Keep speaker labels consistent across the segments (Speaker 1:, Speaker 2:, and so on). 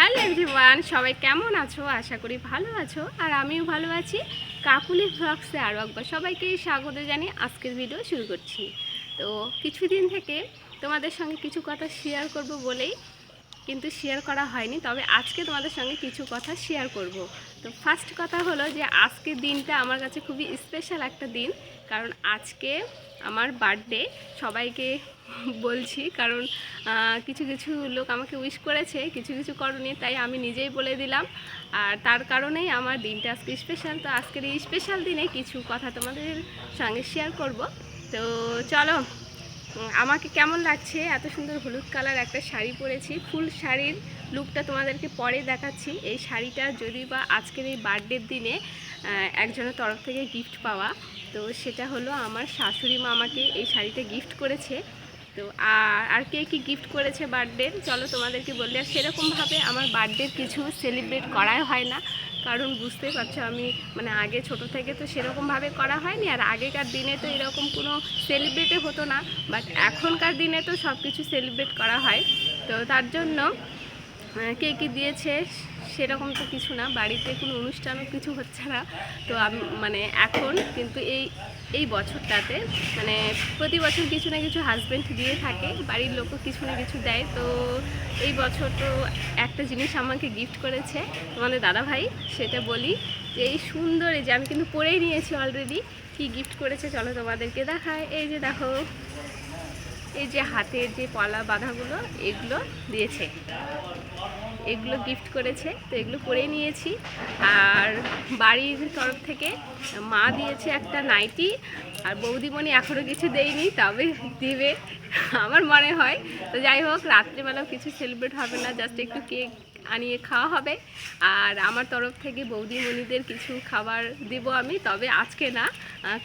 Speaker 1: Hello everyone, সবাই কেমন আছো? আশা করি ভালো আছো। আর আমিও ভালো আছি। কাকুলি ভ্লগসে আরও একবার সবাইকে স্বাগত জানিয়ে আজকের ভিডিও শুরু করছি। তো কিছুদিন থেকে তোমাদের সঙ্গে কিছু কথা শেয়ার করব বলেই কিন্তু শেয়ার করা হয়নি। তবে আজকে তোমাদের সঙ্গে কিছু কথা শেয়ার করব। তো ফার্স্ট কথা হলো যে, আজকের দিনটা আমার কাছে খুবই স্পেশাল একটা দিন। কারণ আজকে আমার বার্থডে সবাইকে বলছি। কারণ কিছু কিছু লোক আমাকে উইশ করেছে, কিছু কিছু করনি, তাই আমি নিজেই বলে দিলাম। আর তার কারণেই আমার দিনটা আজকে স্পেশাল তো আজকের এই স্পেশাল দিনে কিছু কথা তোমাদের সঙ্গে শেয়ার করব। তো চলো আমাকে কেমন লাগছে? এত সুন্দর হলুদ কালার একটা শাড়ি পরেছি। ফুল শাড়ির লুকটা তোমাদেরকে পরে দেখাচ্ছি। এই শাড়িটা যদি বা আজকের এই বার্থডের দিনে একজনের তরফ থেকে গিফট পাওয়া, তো সেটা হলো আমার শাশুড়ি মা আমাকে এই শাড়িটা গিফট করেছে। তো, আর আর কে কি গিফট করেছে বার্থডে চলো তোমাদেরকে বললে আর সেরকমভাবে আমার বার্থডে কিছু সেলিব্রেট করাই হয় না। কারণ বুঝতেই পারছ আমি মানে আগে ছোট থেকে তো সেরকমভাবে করা হয়নি, আর আগেকার দিনে তো এরকম কোনো সেলিব্রেটে হতো না। বাট এখনকার দিনে তো সব কিছু সেলিব্রেট করা হয়। তো তার জন্য কে কী দিয়েছে সেরকম তো কিছু না। বাড়িতে কোনো অনুষ্ঠানও কিছু হচ্ছে না। তো আমি মানে এখন কিন্তু এই এই বছরটাতে মানে প্রতি বছর কিছু না কিছু হাজব্যান্ড দিয়ে থাকে, বাড়ির লোকও কিছু না কিছু দেয়। তো এই বছর তো একটা জিনিস আমাকে গিফট করেছে তোমাদের দাদা ভাই সেটা বলি যে এই সুন্দর এই যে আমি কিন্তু পরেই নিয়েছি অলরেডি কি গিফট করেছে চলো তোমাদেরকে দেখায় এই যে দেখো, এই যে হাতের যে পলা বাঁধাগুলো, এগুলো দিয়েছে। এগুলো গিফট করেছে, তো এগুলো পরে নিয়েছি। আর বাড়ির তরফ থেকে মা দিয়েছে একটা নাইটি, আর বৌদিমণি এখনও কিছু দেয়নি, তবে দিবে। আমার মনে হয়। তো যাই হোক, রাত্রিবেলাও কিছু সেলিব্রেট হবে না জাস্ট একটু কেক আনিয়ে খাওয়া হবে। আর আমার তরফ থেকে বৌদিমণিদের কিছু খাবার দেব আমি, তবে আজকে না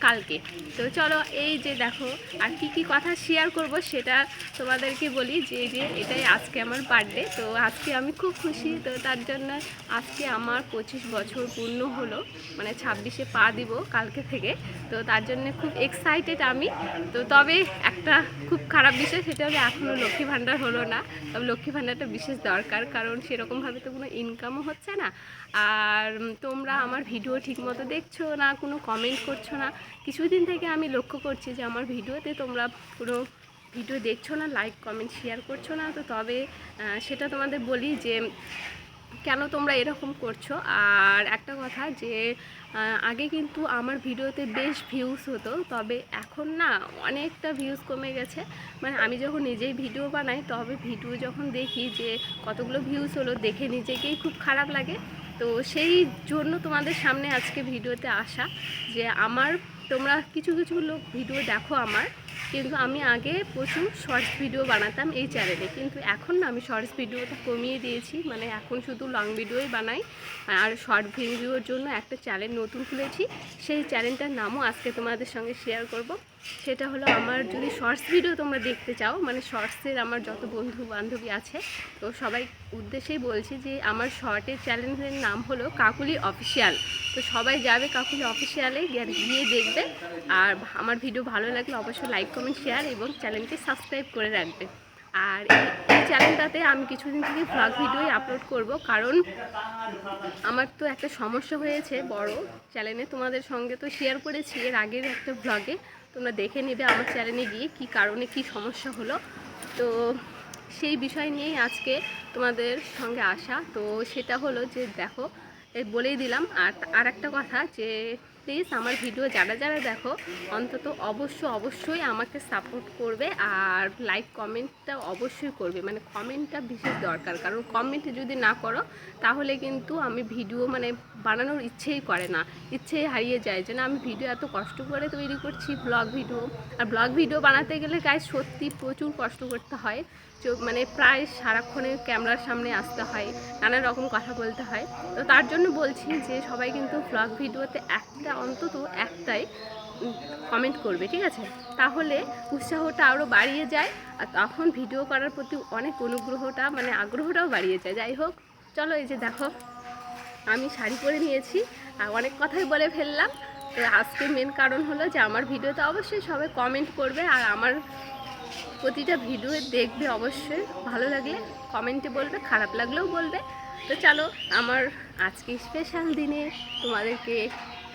Speaker 1: কালকে। তো চলো, এই যে দেখো, আর কি কি কথা শেয়ার করব সেটা তোমাদেরকে বলি যে যে এটাই আজকে আমার বার্থডে তো আজকে আমি খুব খুশি, তো তার জন্য আজকে আমার পঁচিশ বছর পূর্ণ হলো মানে ছাব্বিশে পা দিব কালকে থেকে। তো তার জন্য খুব এক্সাইটেড আমি। তো তবে একটা খুব খারাপ বিষয়, সেটা হলো এখনও লক্ষ্মী ভাণ্ডার হলো না। তবে লক্ষ্মী ভাণ্ডারটা বিশেষ দরকার, কারণ সেরকমভাবে তো কোনো ইনকামও হচ্ছে না। আর তোমরা আমার ভিডিও ঠিকমতো দেখছ না, কোনো কমেন্ট করছ না, কিছুদিন থেকে আমি লক্ষ্য করছি যে আমার ভিডিওতে তোমরা পুরো ভিডিও দেখছ না লাইক কমেন্ট শেয়ার করছ না। তো তবে সেটা তোমাদের বলি যে কেন তোমরা এরকম করছ? আর একটা কথা যে আগে কিন্তু আমার ভিডিওতে বেশ ভিউজ হতো, তবে এখন না অনেকটা ভিউজ কমে গেছে। মানে আমি যখন নিজেই ভিডিও বানাই, তবে ভিডিও যখন দেখি যে কতগুলো ভিউজ হলো, দেখে নিজেকেই খুব খারাপ লাগে। তো সেই জন্য তোমাদের সামনে আজকে ভিডিওতে আসা যে, আমার তোমরা কিছু কিছু লোক ভিডিও দেখো আমার। কিন্তু আমি আগে প্রচুর শর্টস ভিডিও বানাতাম এই চ্যানেলে কিন্তু এখন না, আমি শর্টস ভিডিওটা কমিয়ে দিয়েছি। মানে এখন শুধু লং ভিডিওই বানাই। আর শর্ট ভিডিওর জন্য একটা চ্যানেল নতুন খুলেছি। সেই চ্যানেলটার নামও আজকে তোমাদের সঙ্গে শেয়ার করব। সেটা হলো আমার যদি শর্টস ভিডিও তোমরা দেখতে চাও মানে শর্টসের আমার যত বন্ধু বান্ধবী আছে, তো সবাই উদ্দেশ্যেই বলছি যে আমার শর্টের চ্যানেলের নাম হলো কাকুলি অফিসিয়াল তো সবাই যাবে কাকুলি অফিসিয়ালে গিয়ে দেখবে। আর আমার ভিডিও ভালো লাগলে অবশ্যই লাইক কমেন্ট শেয়ার এবং চ্যানেলটি সাবস্ক্রাইব করে রাখবে। আর এই চ্যানেলটাতে আমি কিছুদিন থেকে ভ্লগ ভিডিওই আপলোড করব, কারণ আমার তো একটা সমস্যা হয়েছে বড় চ্যানেলে তোমাদের সঙ্গে তো শেয়ার করেছি এর আগের একটা ভ্লগে তোমরা দেখে নেবে আমার চ্যানেলে গিয়ে কি কারণে কি সমস্যা হলো। তো সেই বিষয় নিয়েই আজকে তোমাদের সঙ্গে আসা। তো সেটা হলো যে, দেখো বলেই দিলাম। আর আর একটা কথা যে প্লিজ আমার ভিডিও যারা যারা দেখো, অন্তত অবশ্য অবশ্যই আমাকে সাপোর্ট করবে আর লাইক কমেন্টটা অবশ্যই করবে। মানে কমেন্টটা বিশেষ দরকার। কারণ কমেন্ট যদি না করো, তাহলে কিন্তু আমি ভিডিও মানে বানানোর ইচ্ছেই করে না। ইচ্ছেই হারিয়ে যায় যে না, আমি ভিডিও এত কষ্ট করে তৈরি করছি ব্লগ ভিডিও আর ব্লগ ভিডিও বানাতে গেলে গায়ে সত্যি প্রচুর কষ্ট করতে হয়। মানে প্রায় সারাক্ষণে ক্যামেরার সামনে আসতে হয় নানা রকম কথা বলতে হয়। তো তার জন্য বলছি যে সবাই কিন্তু ব্লগ ভিডিওতে একটা অন্তত একটাই কমেন্ট করবে, ঠিক আছে? তাহলে উৎসাহটা আরও বাড়িয়ে যায়, আর তখন ভিডিও করার প্রতি অনেক অনুগ্রহটা মানে আগ্রহটাও বাড়িয়ে যায়। যাই হোক, চলো এই যে দেখো, আমি শাড়ি পরে নিয়েছি, আর অনেক কথাই বলে ফেললাম। তো আজকে মেন কারণ হলো যে আমার ভিডিওতে অবশ্যই সবাই কমেন্ট করবে, আর আমার প্রতিটা ভিডিও দেখবে অবশ্যই। ভালো লাগলে কমেন্টে বলবে, খারাপ লাগলেও বলবে। তো চলো, আমার আজকে স্পেশাল দিনে তোমাদেরকে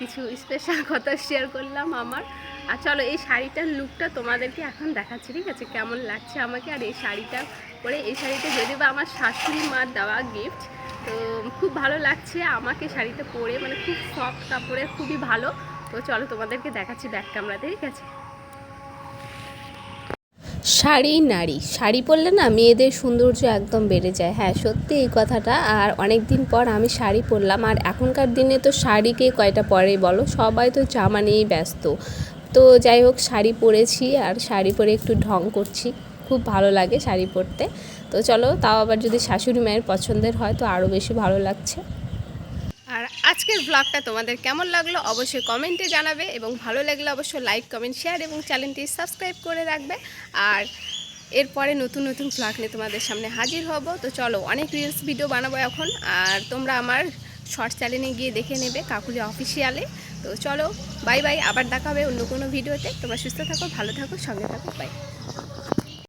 Speaker 1: কিছু স্পেশাল কথা শেয়ার করলাম আমার। আর চলো, এই শাড়িটার লুকটা তোমাদেরকে এখন দেখাচ্ছি, ঠিক আছে? কেমন লাগছে আমাকে? আর এই শাড়িটা পরে, এই শাড়িটা যদি বা আমার শাশুড়ি মার দেওয়া গিফট তো খুব ভালো লাগছে আমাকে শাড়িটা পরে মানে খুব সফট কাপড়ে খুবই ভালো। তো চলো, তোমাদেরকে দেখাচ্ছি ব্যাক ক্যামেরাতে ঠিক আছে? শাড়ি নারী। শাড়ি পরলে না মেয়েদের সৌন্দর্য একদম বেড়ে যায়। হ্যাঁ সত্যি এই কথাটা। আর অনেক দিন পর আমি শাড়ি পরলাম। আর এখনকার দিনে তো শাড়িকে কয়টা পরে বলো? সবাই তো জামা নিয়েই ব্যস্ত। তো যাই হোক, শাড়ি পরেছি আর শাড়ি পরে একটু ঢং করছি। খুব ভালো লাগে শাড়ি পরতে। তো চলো, তাও আবার যদি শাশুড়ি মায়ের পছন্দের হয়, তো আরও বেশি ভালো লাগছে। আর আজকের ব্লগটা তোমাদের কেমন লাগল অবশ্যই কমেন্টে জানাবে এবং ভালো লাগলে অবশ্যই লাইক কমেন্ট শেয়ার এবং চ্যানেলটি সাবস্ক্রাইব করে রাখবে। আর এরপরে নতুন নতুন ব্লগ নিয়ে তোমাদের সামনে হাজির হব। তো চলো, অনেক রিলস ভিডিও বানাবো এখন। আর তোমরা আমার শর্ট চ্যানেলে গিয়ে দেখে নেবে কাকুলি অফিসিয়ালে তো চলো বাই বাই আবার দেখা হবে অন্য কোনো ভিডিওতে তোমরা সুস্থ থাকো, ভালো থাকো, সঙ্গে থাকো বাই